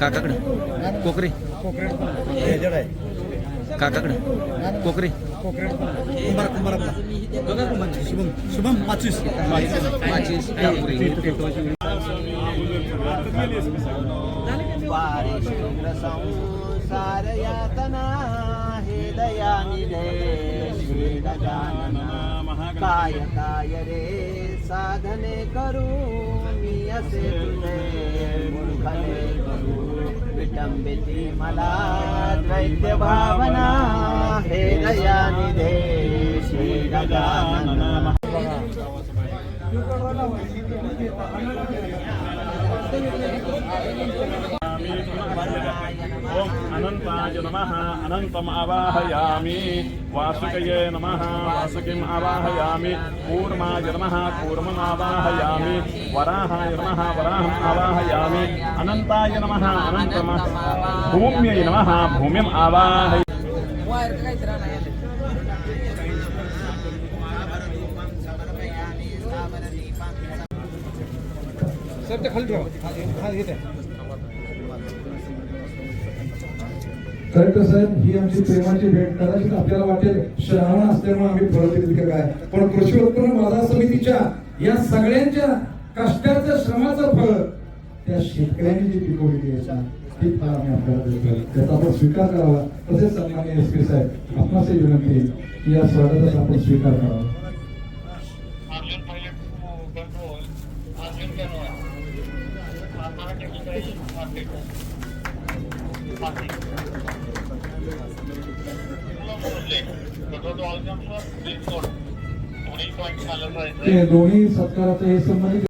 काकाकडे. कोकरे. काकाकडे. कोकरे. कुंभार कुंभार शुभम शुभम माचीस. माचीस. संसार यातना हे दयानिधे श्री गजानन काय काय रे साधने करू? मी असे तुझे मूर्खने विटंबिती मला द्वैत भावना हे दयानिधे श्री गजानन ఓం ॐ अनन्ताय नमः अनन्तम् आवाहयामि। वासुकये नमः वासुकिम् आवाहयामि। कूर्माय नमः कूर्मम् आवाहयामि। वराहाय नमः वराहम् आवाहयामि। अनन्ताय नमः अनन्तम भूम्यै नमः भूमिम् आवाहय शब्द खाली ठेवा. हा घेते आहे साहेब ही आमची प्रेमाची भेट. कदाचित आपल्याला वाटेल श्रावण असल्यामुळे आम्ही फळं दिली का काय? पण कृषी उत्पन्न बाजार समितीच्या या सगळ्यांच्या कष्टाचं श्रमाचं फळ त्या शेतकऱ्यांनी जी पिकवलेली आहे ती फळ आम्ही आपल्याला त्याचा आपण स्वीकार करावा. तसेच सन्मान्य एस पी साहेब आपणास विनंती की या स्वागताचा आपण स्वीकार करावा. Thank you. दोन्ही सत्काराचं हे संबंधित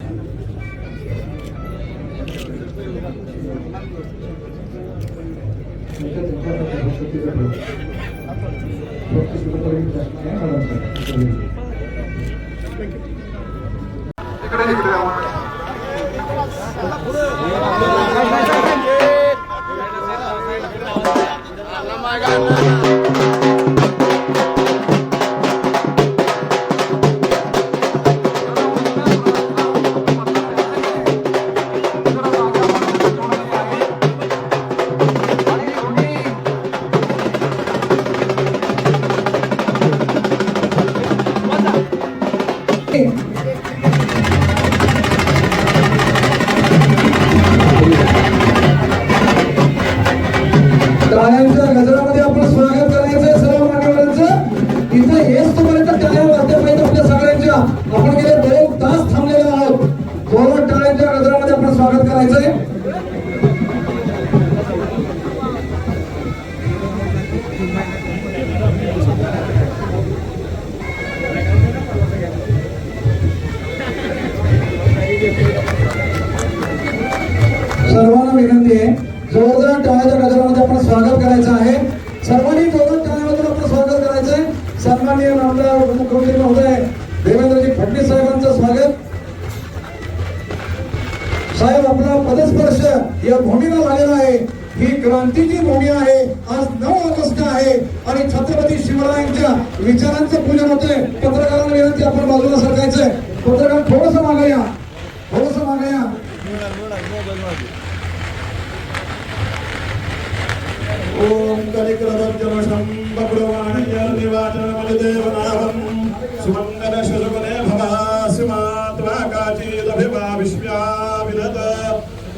మాత్వా కాచీదభిమా విశ్వ్యావిదత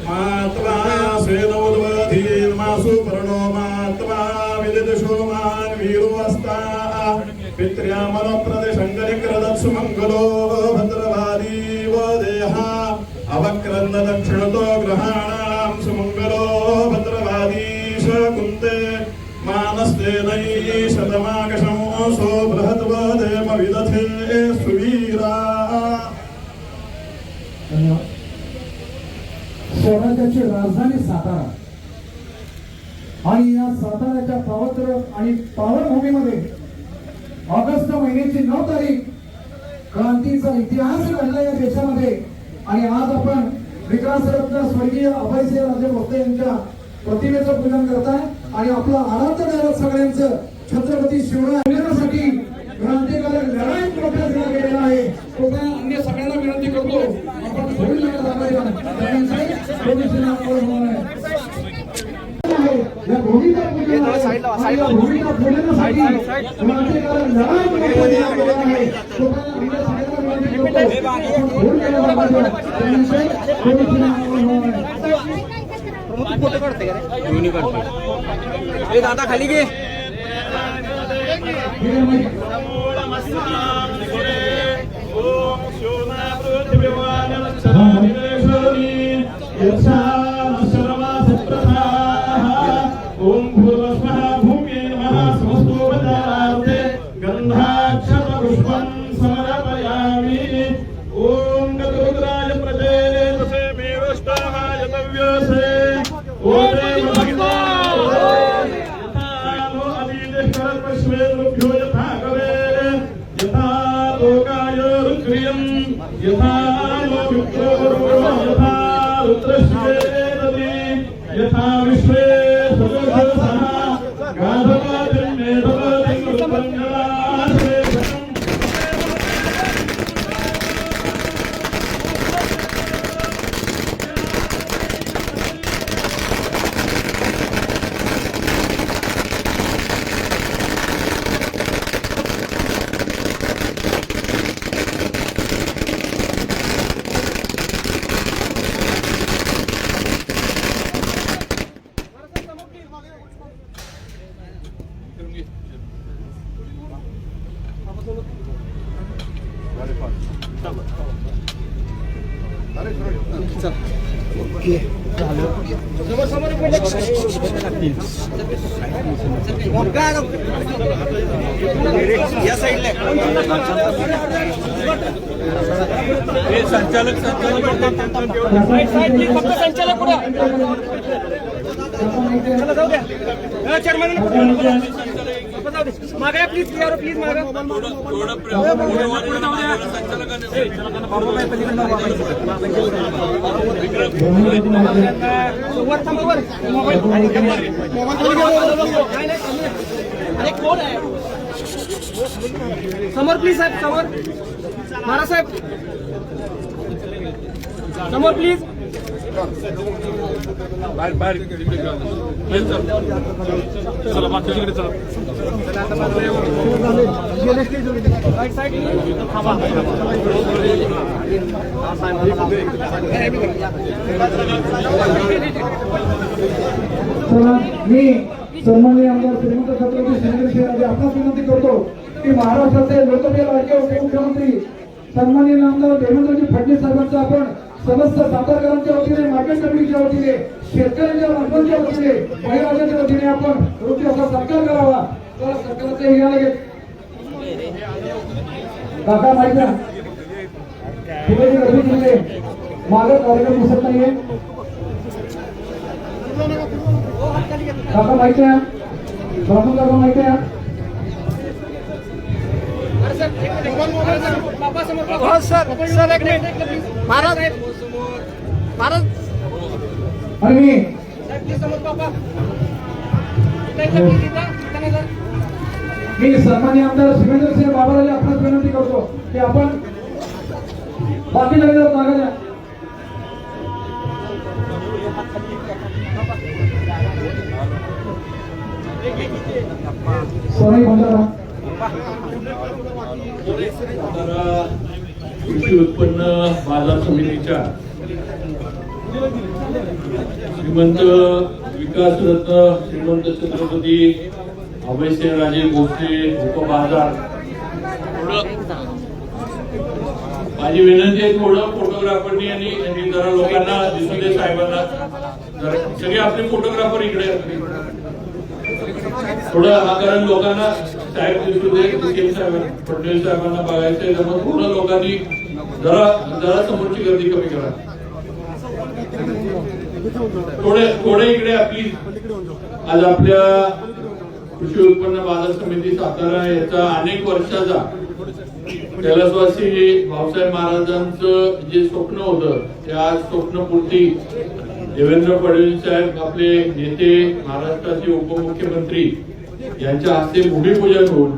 మాత్వా సేనోద్వధీర్మాసు పర్ణో మాత్వా విదిదిషో మాన్ వీరోస్తా పిత్ర్యామల ప్రదేశంగరిక్రదత్సు మంగళో భద్రవాదీవ దేహ అవక్రంద దక్షిణతో గ్రహాణాం సుమంగళో భద్రవాదీశ కుంతే మానస్తేనై శతమాకశం स्वराज्याची राजधानी सातारा. आणि या साताऱ्याच्या पावत्र आणि पावनभूमीमध्ये ऑगस्ट महिन्याची नऊ तारीख क्रांतीचा इतिहास घडला या देशामध्ये. आणि आज आपण विकासरत्न स्वर्गीय अभयसिंह राजे भोसले यांच्या प्रतिमेचं पूजन करताय. आणि आपलं आराध्य दैवत सगळ्यांचं छत्रपती शिवराय क्रांतिकारक लढाई मोठ्या झाला गेलेला आहे. तो अन्य सगळ्यांना विनंती करतो. आपण दादा खाली घे आहे मग. मागा प्लीज प्लीज मागा. वर थांबा वर मोबाईल. अरे कोण आहे. समोर प्लीज साहेब समोर. महाराज साहेब. समोर प्लीज बाहेर बाहेर. चला मागच्या तिकडे मी सन्माननीय आमदार श्रीमंत छत्रपती शिंदे शहराचे आपणास विनंती करतो की महाराष्ट्राचे लोकप्रिय राज्य उपमुख्यमंत्री सन्माननीय आमदार देवेंद्रजी फडणवीस साहेबांचा आपण समस्त सातारकरांच्या वतीने मार्केट कमिटीच्या वतीने शेतकऱ्यांच्या माणसांच्या वतीने महिलांच्या वतीने आपण योग्य असा सत्कार करावा. तर सत्काराचे घ्या लागेल. काका माहिती केली आहे, मागं कार्यक्रम दिसत नाहीये. काका माहिती आहे बाबू काका माहिती आहे बाबा समोर सर सर एक मिनिट. महाराज महाराज मी सन्मान्य आमदार शिवेंद्र सिंह बाबाला आपणास विनंती करतो की आपण बाकी लगेच मागायला उत्पन्न बाजार समितीच्या श्रीमंत विकास रत्न श्रीमंत छत्रपती अभयसिंहराजे भोसले उपबाजार माझी विनंती आहे थोडं फोटोग्राफरनी आणि जरा लोकांना दिसू दे साहेबांना. सगळे आपले फोटोग्राफर इकडे. थोडं कारण लोकांना साहेब दिसू दे साहेब फडणवीस साहेबांना बघायचं आहे त्यामुळे थोडं लोकांनी जरा जरा समोरची गर्दी कमी करा. थोडे थोडे इकडे आपली आज आपल्या कृषी उत्पन्न बाजार समिती सातारा याचा अनेक वर्षाचा कैलासवासी भाऊसाहेब महाराजांचं जे स्वप्न होतं ते आज स्वप्नपूर्ती. देवेंद्र फडणवीस साहेब आपले नेते महाराष्ट्राचे उपमुख्यमंत्री यांच्या हस्ते भूमिपूजन होऊन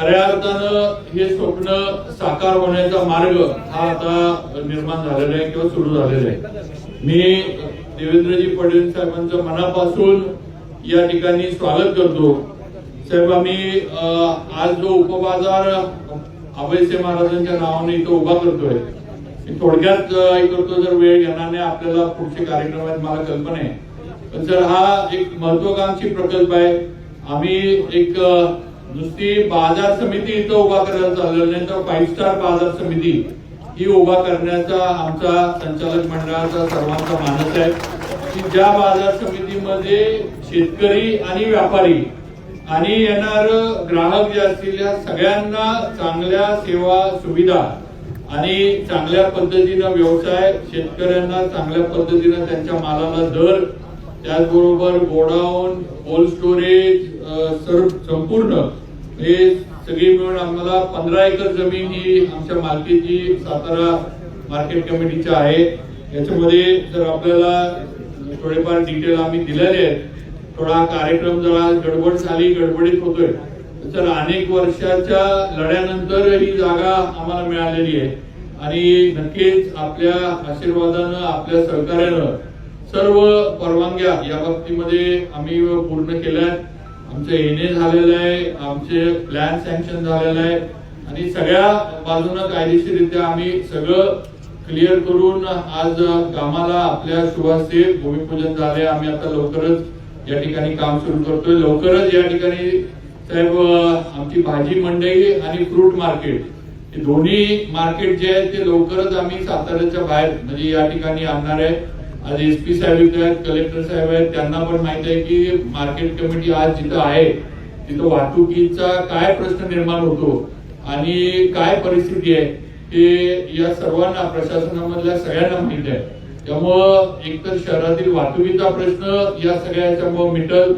खऱ्या अर्थानं हे स्वप्न साकार होण्याचा मार्ग हा आता निर्माण झालेला आहे किंवा सुरू झालेला आहे. मी देवेंद्रजी फडणवीस साहेबांचं मनापासून या ठिकाणी स्वागत करतो. साहेब आम्ही आज जो उपबाजार अभयसे महाराजांच्या नावाने इथं उभा करतोय थोडक्यात हे करतो जर वेळ घेणार नाही आपल्याला पुढचे कार्यक्रम आहेत मला कल्पना आहे. पण सर हा एक महत्वाकांक्षी प्रकल्प आहे. आम्ही एक नुसती बाजार समिती इथं उभा करायला चाललेलं नाही तर फाईव्ह स्टार बाजार समिती ही उभा करण्याचा आमचा संचालक मंडळाचा सर्वांचा मानस आहे की ज्या बाजार समितीमध्ये शेतकरी आणि व्यापारी आणि येणार ग्राहक जे असतील या सगळ्यांना चांगल्या सेवा सुविधा आणि चांगल्या पद्धतीनं व्यवसाय शेतकऱ्यांना चांगल्या पद्धतीनं त्यांच्या मालाला दर त्याचबरोबर गोडाऊन कोल्ड स्टोरेज सर्व संपूर्ण हे सगळी मिळून आम्हाला पंधरा एकर जमीन ही आमच्या मालकीची सातारा मार्केट कमिटीची आहे. याच्यामध्ये जर आपल्याला थोडेफार डिटेल आम्ही दिलेले आहेत थोडा कार्यक्रम जरा गडबड झाली गडबडीत होतोय तर अनेक वर्षाच्या लढ्यानंतर ही जागा आम्हाला मिळालेली आहे. आणि नक्कीच आपल्या आशीर्वादानं आपल्या सहकार्यानं सर्व परवानग्या या बाबतीमध्ये आम्ही पूर्ण केल्या आमचं येणे झालेलं आहे आमचे प्लॅन सँक्शन झालेलं आहे. आणि सगळ्या बाजूनं कायदेशीररित्या आम्ही सगळं क्लिअर करून आज कामाला आपल्या शुभास्ते भूमिपूजन झाले. आम्ही आता लवकरच या ठिकाणी काम सुरू करतोय. लवकरच या ठिकाणी साहेब आमची भाजी मंडई आणि फ्रूट मार्केट हे दोन्ही मार्केट जे आहेत ते लवकरच आम्ही साताऱ्याच्या बाहेर म्हणजे या ठिकाणी आणणार आहे. आज एस पी साहेब इथे आहेत कलेक्टर साहेब आहेत त्यांना पण माहीत आहे की मार्केट कमिटी आज जिथं आहे तिथं वाहतुकीचा काय प्रश्न निर्माण होतो आणि काय परिस्थिती आहे ते या सर्वांना प्रशासनामधल्या सगळ्यांना माहीत आहे. त्यामुळं एकतर शहरातील वाहतुकीचा प्रश्न या सगळ्याच्यामुळं मिटल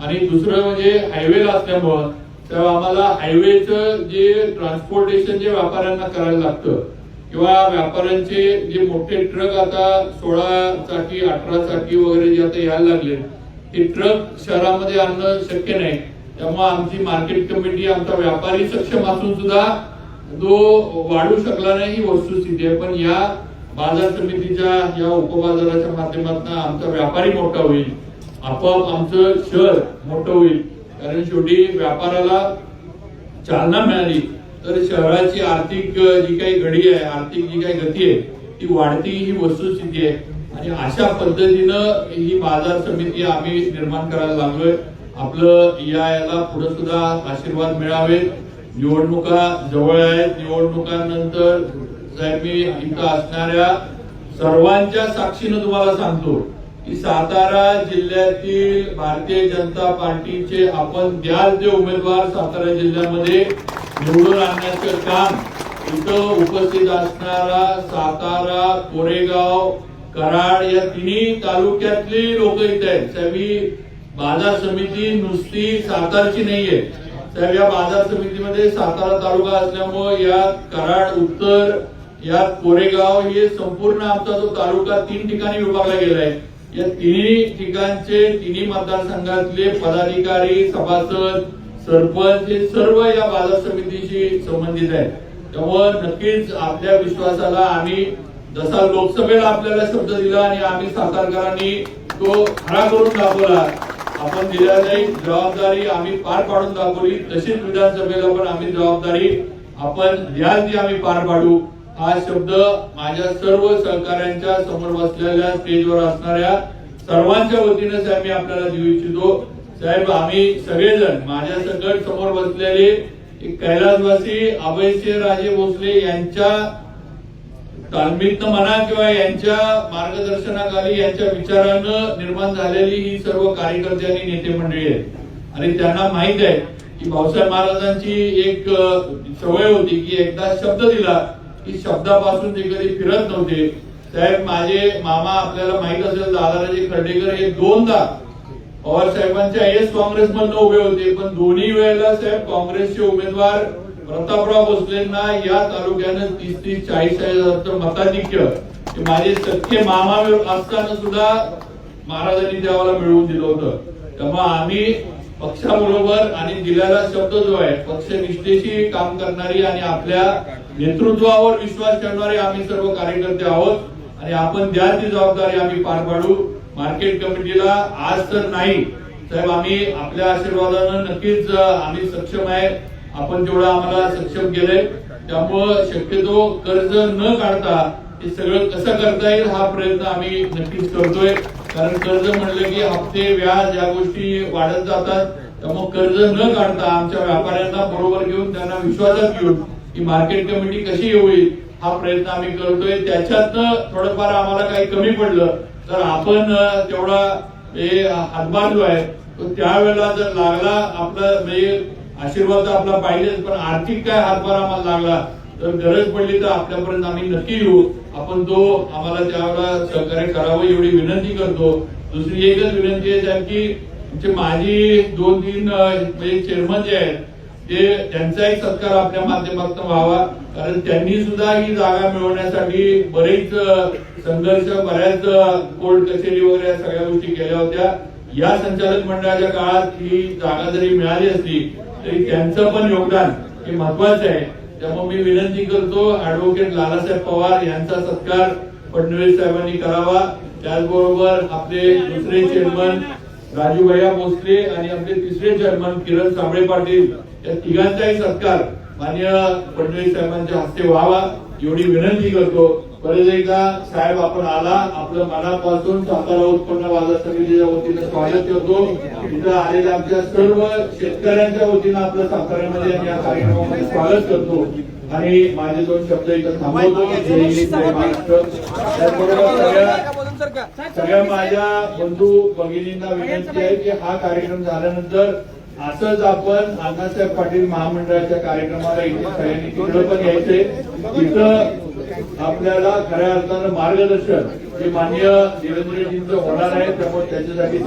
आणि दुसरं म्हणजे हायवेला असल्यामुळं तेव्हा आम्हाला हायवेचं जे ट्रान्सपोर्टेशन जे व्यापाऱ्यांना करायला लागतं किंवा व्यापाऱ्यांचे जे मोठे ट्रक आता सोळा चाकी अठरा चाकी वगैरे जे आता यायला लागले ते ट्रक शहरामध्ये आणणं शक्य नाही. त्यामुळे आमची मार्केट कमिटी आमचा व्यापारी सक्षम असून सुद्धा जो वाढू शकला नाही ही वस्तुस्थिती आहे. पण या बाजार समितीच्या या उपबाजाराच्या माध्यमातून आमचा व्यापारी मोठा होईल. आपोआप आमचं शहर मोठं होईल. कारण शेवटी व्यापाराला चालना मिळाली. तर शहराची आर्थिक जी काही घडी आहे आर्थिक जी काही गती आहे ती वाढती ही वस्तुस्थिती आहे. आणि अशा पद्धतीनं ही बाजार समिती आम्ही निर्माण करायला लागलोय. आपलं या याला पुढे सुद्धा आशीर्वाद मिळावे. निवडणुका जवळ आहेत. निवडणुकांनंतर साहेब मी इथं असणाऱ्या सर्वांच्या साक्षीनं तुम्हाला सांगतो की सातारा जिल्ह्यातील भारतीय जनता पार्टीचे आपण द्याल ते उमेदवार सातारा जिल्ह्यामध्ये निवडून आणण्याचं काम इथं उपस्थित असणारा सातारा कोरेगाव कराड या तिन्ही तालुक्यातली लोक इथे आहेत. साहेब बाजार समिती नुसती सातारची नाहीये. साहेब या बाजार समितीमध्ये सातारा तालुका असल्यामुळे यात कराड उत्तर यात कोरेगाव हे संपूर्ण आमचा जो तालुका तीन ठिकाणी विभागला गेलाय. या तिन्ही ठिकाणचे तिन्ही मतदारसंघातले पदाधिकारी सभासद सरपंच हे सर्व या बाजार समितीशी संबंधित आहेत. त्यामुळं नक्कीच आपल्या विश्वासाला आम्ही जसा लोकसभेला आपल्याला शब्द दिला आणि आम्ही सातारकरांनी तो खरा करून दाखवला आपण दिलेली जबाबदारी आम्ही पार पाडून दाखवली. तशीच विधानसभेला पण आम्ही जबाबदारी आपण द्याल ती आम्ही पार पाडू. हा शब्द माझ्या सर्व सहकाऱ्यांच्या समोर बसलेल्या स्टेजवर असणाऱ्या सर्वांच्या वतीनं आम्ही आपल्याला देऊ इच्छितो. साहेब आम्ही सगळेजण माझ्या सकट समोर बसलेले कैलासवासी अभयसिंह राजे भोसले यांच्या तालमीतनं म्हणा किंवा यांच्या मार्गदर्शनाखाली यांच्या विचारानं निर्माण झालेली ही सर्व कार्यकर्ते आणि नेते मंडळी आहेत. आणि त्यांना माहीत आहे की भाऊसाहेब महाराजांची एक सवय होती की एकदा शब्द दिला की शब्दापासून ते कधी फिरत नव्हते. साहेब माझे मामा आपल्याला माहीत असेल दादाराजे खर्डेकर हे दोनदा पवार साहेबांच्या एस काँग्रेस मधनं उभे होते पण दोन्ही वेळेला साहेब काँग्रेसचे उमेदवार प्रतापराव भोसलेंना या तालुक्यानं तीस तीस चाळीस चाळीस मताधिक्य. माझे सख्खे मामा असताना सुद्धा महाराजांनी देवाला मिळवून दिलं होतं. त्यामुळे आम्ही पक्षाबरोबर आणि दिलेला शब्द जो आहे पक्षनिष्ठेशी काम करणारी आणि आपल्या नेतृत्वावर विश्वास ठेवणारे आम्ही सर्व कार्यकर्ते आहोत. आणि आपण द्या ती जबाबदारी आम्ही पार पाडू मार्केट कमिटीला आज तर नाही. साहेब आम्ही आपल्या आशीर्वादानं नक्कीच आम्ही सक्षम आहे. आपण तेवढं आम्हाला सक्षम केलंय त्यामुळं शक्यतो कर्ज न काढता हे सगळं कसं करता येईल हा प्रयत्न आम्ही नक्कीच करतोय. कारण कर्ज म्हणलं की हप्ते व्याज या गोष्टी वाढत जातात. त्यामुळे कर्ज न काढता आमच्या व्यापाऱ्यांना बरोबर घेऊन त्यांना विश्वासात घेऊन की मार्केट कमिटी कशी होईल हा प्रयत्न आम्ही करतोय. त्याच्यात थोडंफार आम्हाला काही कमी पडलं तर आपण तेवढा हे हातभार जो आहे तो त्यावेळेला जर लागला आपला म्हणजे आशीर्वाद तर आपला पाहिजेच पण आर्थिक काय हातभार आम्हाला लागला तर गरज पडली तर आपल्यापर्यंत आम्ही नक्की येऊ. आपण तो आम्हाला त्यावेळेला सहकार्य करावं एवढी विनंती करतो. दुसरी एकच विनंती आहे साहेब की आमचे माझी दोन तीन म्हणजे चेअरमन जे आहेत ते त्यांचा एक सत्कार आपल्या माध्यमातून व्हावा कारण त्यांनी सुद्धा ही जागा मिळवण्यासाठी बरेच संघर्ष बऱ्याच कोर्ट कचेरी वगैरे या सगळ्या गोष्टी केल्या होत्या. या संचालक मंडळाच्या काळात ही जागा जरी मिळाली असती तरी त्यांचं पण योगदान हे महत्वाचं आहे. त्यामुळे मी विनंती करतो ऍडव्होकेट लालासाहेब पवार यांचा सत्कार फडणवीस साहेबांनी करावा. त्याचबरोबर आपले दुसरे चेअरमन राजूभैया भोसले आणि आपले तिसरे चेअरमन किरण साबळे पाटील या तिघांचाही सत्कार मान्य फडणवीस साहेबांच्या हस्ते व्हावा. एवढी विनंती करतो. परत एकदा साहेब आपण आला आपलं मनापासून सातारा उत्पन्न बाजार समितीच्या वतीनं स्वागत करतो. इथं आलेल्या आमच्या सर्व शेतकऱ्यांच्या वतीनं आपलं साताऱ्यामध्ये आणि या कार्यक्रमामध्ये स्वागत करतो. आणि माझे दोन शब्द इथं थांबवतो. महाराष्ट्र. त्याचबरोबर सगळ्या सगळ्या माझ्या बंधू भगिनींना विनंती आहे की हा कार्यक्रम झाल्यानंतर असंच आपण अण्णासाहेब पाटील महामंडळाच्या कार्यक्रमाला इथे सगळ्यांनी तिकडं पण यायचंय तिथं आपल्याला खऱ्या अर्थानं मार्गदर्शन जे मान्य देवेंद्रजींचं होणार आहे. त्यामुळे त्याच्यासाठी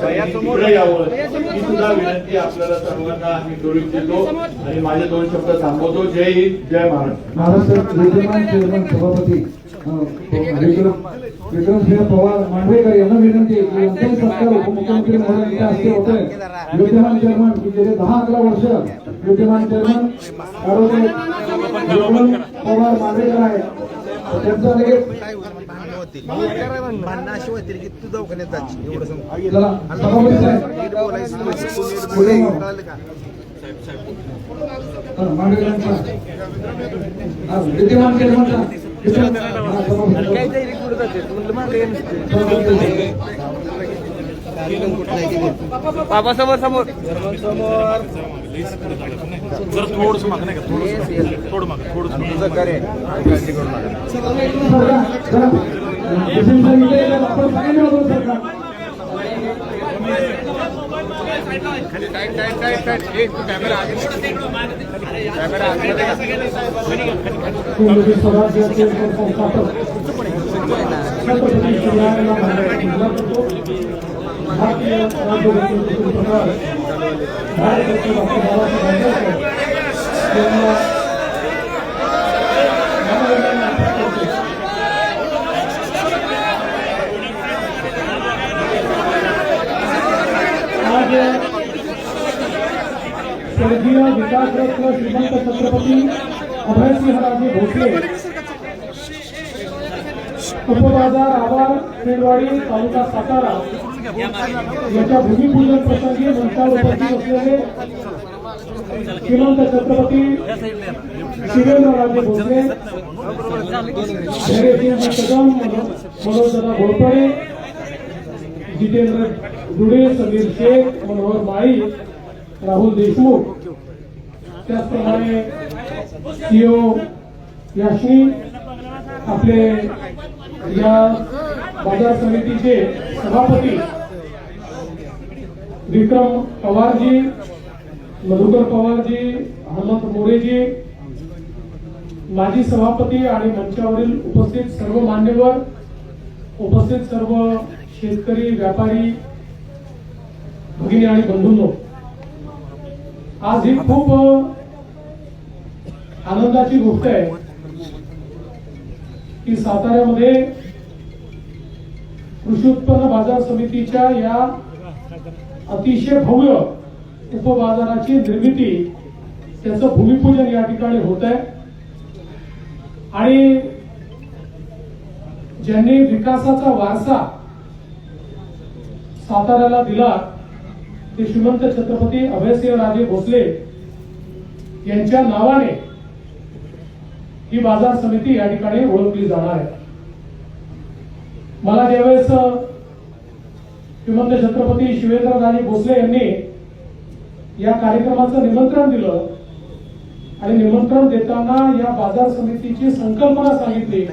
यावं. ही सुद्धा विनंती आपल्याला सर्वांना आम्ही करू इच्छितो आणि माझे दोन शब्द थांबवतो. जय हिंद जय महाराष्ट्र. महाराष्ट्र सभापती विक्रमसिंह पवार मांडवेकर यांना विनंती की यांचाही सत्कार उपमुख्यमंत्री महोदयांच्या हस्ते होतोय विद्यमान चेअरमन की गेले दहा अकरा वर्ष विद्यमान चेअरमन पवार मांडवेकर आहे त्यांचा लगेच भांडणाशी व्यतिरिक्त तू दवाखान्यात जायची एवढं सांग चला सभापती साहेब नीट बोलायचं पुढे कळालं का? हा, मांडवेकरांचा हा, विद्यमान चेअरमनचा विक्रम- हा, सभापती सभापती बाबा समोर समोर आज स्वर्गीय विकासरत्न श्रीमंत छत्रपती अभयसिंहराजे भोसले उपबाजार आवार खेडवाडी तालुका सातारा। याच्या भूमिपूजन प्रसंगी मंचावर उपस्थित असलेले श्रीमंत छत्रपती शिवेंद्रराजे भोसले धैर्यसिंह कदम मनोजदादा घोरपडे जितेंद्र दुडे समीर शेख मनोहर माळी राहुल देशमुख. त्याचप्रमाणे सीओ याशनी आपले या बाजार समितीचे सभापती विक्रम पवारजी मधुकर पवारजी हनुमंत मोरेजी माजी सभापती आणि मंचावरील उपस्थित सर्व मान्यवर उपस्थित सर्व शेतकरी व्यापारी भगिनी आणि बंधूंनो आज ही खूप आनंदाची गोष्ट आहे की साताऱ्यामध्ये कृषी उत्पन्न बाजार समितीच्या या अतिशय भव्य उपबाजाराची निर्मिती त्याचं भूमिपूजन या ठिकाणी होत आहे. आणि ज्यांनी विकासाचा वारसा साताऱ्याला दिला ते श्रीमंत छत्रपती अभयसिंह राजे भोसले यांच्या नावाने ही बाजार समिती या ठिकाणी ओळखली जाणार आहे. मला ज्यावेळेस श्रीमंत छत्रपती शिवेंद्रराजे भोसले यांनी या कार्यक्रमाचं निमंत्रण दिलं आणि निमंत्रण देताना या बाजार समितीची संकल्पना सांगितली.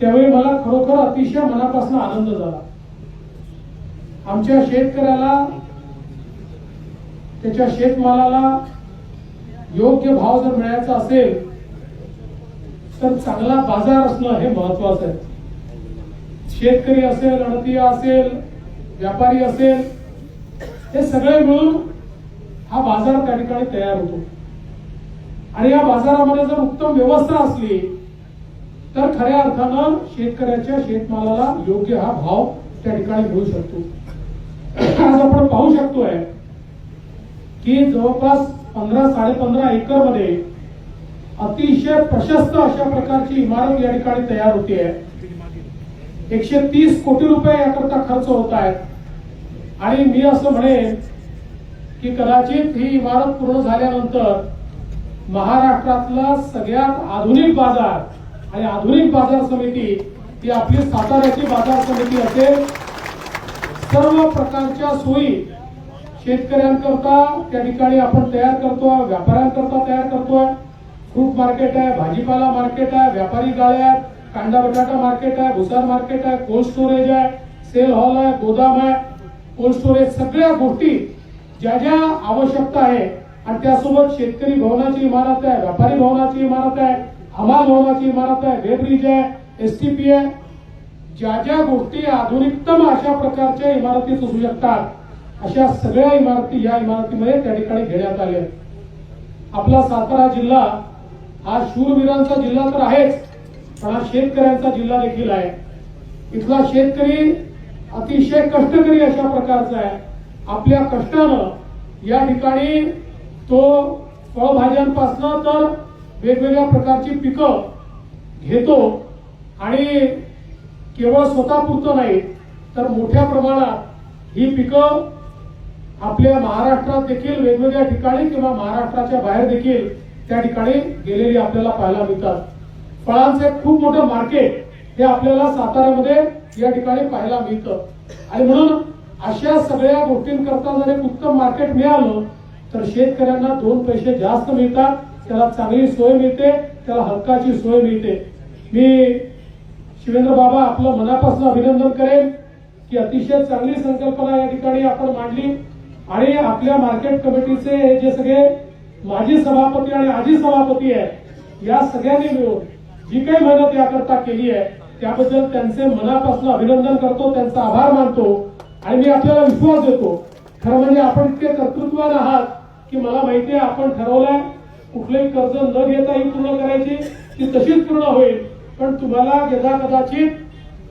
त्यावेळी मला खरोखर अतिशय मनापासून आनंद झाला. आमच्या शेतकऱ्याला त्याच्या शेतमालाला योग्य भाव जर मिळायचा असेल तर चांगला बाजार असणं हे महत्वाचं आहे. शेतकरी असेल अडतीय असेल व्यापारी असेल हे सगळे मिळून हा बाजार त्या ठिकाणी तयार होतो. आणि या बाजारामध्ये जर उत्तम व्यवस्था असली तर खऱ्या अर्थानं शेतकऱ्याच्या शेतमालाला योग्य हा भाव त्या ठिकाणी मिळू शकतो. आज आपण पाहू शकतोय की जवळपास पंधरा साडेपंधरा एकरमध्ये अतिशय प्रशस्त अशा प्रकारची इमारत या ठिकाणी तयार होती आहे एकशे तीस कोटी रुपये याकरता खर्च होत आहेत. आणि मी असं म्हणेन की कदाचित ही इमारत पूर्ण झाल्यानंतर महाराष्ट्रातला सगळ्यात आधुनिक बाजार आणि आधुनिक बाजार समिती ही आपली साताऱ्याची बाजार समिती असेल. सर्व प्रकारच्या सोयी शेतकऱ्यांकरता त्या ठिकाणी आपण तयार करतोय व्यापाऱ्यांकरता तयार करतोय. फ्रूट मार्केट आहे भाजीपाला मार्केट आहे व्यापारी गाळ्या आहेत. कांदा बटाटा मार्केट आहे भुसार मार्केट आहे कोल्ड स्टोरेज आहे सेल हॉल आहे गोदाम आहे. कोल्ड स्टोरेज सगळ्या गोष्टी ज्या ज्या आवश्यकता आहे. आणि त्यासोबत शेतकरी भवनाची इमारत आहे व्यापारी भवनाची इमारत आहे हमाल भवनाची इमारत आहे वेब्रिज आहे एस टी पी आहे. ज्या ज्या गोष्टी आधुनिकतम अशा प्रकारच्या इमारती असू शकतात अशा सगळ्या इमारती या इमारतीमध्ये त्या ठिकाणी घेण्यात आल्या आहेत. आपला सातारा जिल्हा हा शूरवीरांचा जिल्हा तर आहेच. पण हा शेतकऱ्यांचा जिल्हा देखील आहे. इथला शेतकरी अतिशय कष्टकरी अशा प्रकारचा आहे. आपल्या कष्टानं या ठिकाणी तो फळभाज्यांपासनं तर वेगवेगळ्या प्रकारची पिकं घेतो आणि केवळ स्वतःपुरतं नाही तर मोठ्या प्रमाणात ही पिकं आपल्या महाराष्ट्रात देखील वेगवेगळ्या ठिकाणी किंवा महाराष्ट्राच्या बाहेर देखील त्या ठिकाणी गेलेली आपल्याला पाहायला मिळतात. फळांचं एक खूप मोठं मार्केट हे आपल्याला साताऱ्यामध्ये या ठिकाणी पाहायला मिळतं. आणि म्हणून अशा सगळ्या गोष्टींकरता जर एक उत्तम मार्केट मिळालं तर शेतकऱ्यांना दोन पैसे जास्त मिळतात त्याला चांगली सोय मिळते त्याला हक्काची सोय मिळते. मी शिवेंद्र बाबा आपलं मनापासून अभिनंदन करेन की अतिशय चांगली संकल्पना या ठिकाणी आपण मांडली. आणि आपल्या मार्केट कमिटीचे हे जे सगळे माजी सभापती आणि आजी सभापती आहेत या सगळ्यांनी मिळून जी काही मेहनत याकरता केली आहे त्याबद्दल त्यांचे मनापासून अभिनंदन करतो त्यांचा आभार मानतो आणि मी आपल्याला विश्वास देतो. खरं म्हणजे आपण इतके कर्तृत्वान आहात की मला माहिती आहे आपण ठरवलंय कुठलंही कर्ज न घेता ही पूर्ण करायची ती तशीच पूर्ण होईल. पण तुम्हाला यदा कदाचित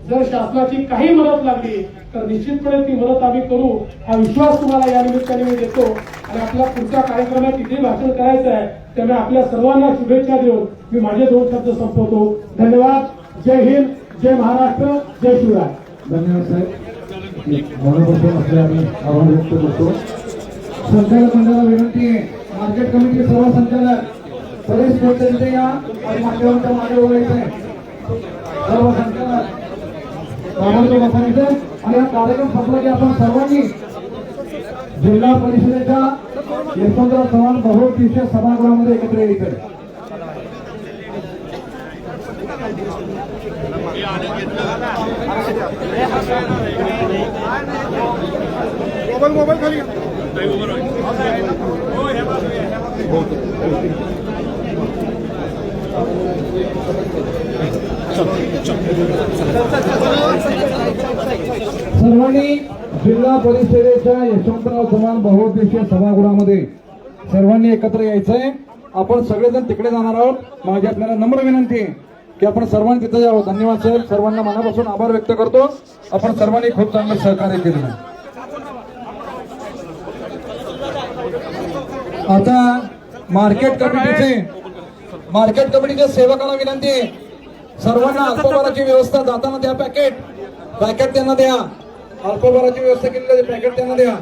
जर शासनाची काही मदत लागली तर निश्चितपणे ती मदत आम्ही करू. हा विश्वास तुम्हाला या निमित्ताने मी देतो. आणि आपला पुढचा कार्यक्रम आहे तिथे भाषण करायचं आहे. त्यामुळे आपल्या सर्वांना शुभेच्छा देऊन मी माझे दोन शब्द संपवतो. धन्यवाद. जय हिंद जय महाराष्ट्र जय शिवराय. धन्यवाद साहेब. मनापासून आपले आम्ही आभार व्यक्त करतो. संचालक मंडळाला विनंती आहे मार्केट कमिटी सर्व संचालक परेश कोटे तिथे या आणि मान्यवरांच्या मागे बोलायचं आहे सर्व संचालक ताबडतोब बसायचं. आणि हा कार्यक्रम संपला की आपण सर्वांनी जिल्हा परिषदेच्या यशवंतराव चव्हाण बहुउद्देशीय सभागृहामध्ये एकत्र यायचं मोबाईल मोबाईल खाली. सर्वांनी जिल्हा परिषदेच्या यशवंतराव चव्हाण बहुउद्देशीय सभागृहामध्ये सर्वांनी एकत्र यायचंय. आपण सगळेजण तिकडे जाणार आहोत. माझी आपल्याला नम्र विनंती आहे की आपण सर्वांनी तिथे जावं. धन्यवाद साहेब सर्वांना मनापासून आभार व्यक्त करतो. आपण सर्वांनी खूप चांगलं सहकार्य केलं. आता मार्केट कमिटीचे मार्केट कमिटीच्या सेवकांना विनंती आहे. सर्वांना अल्पभाराची व्यवस्था जाताना द्या पॅकेट पॅकेट त्यांना द्या. अल्पभाराची व्यवस्था केलेली पॅकेट त्यांना द्या.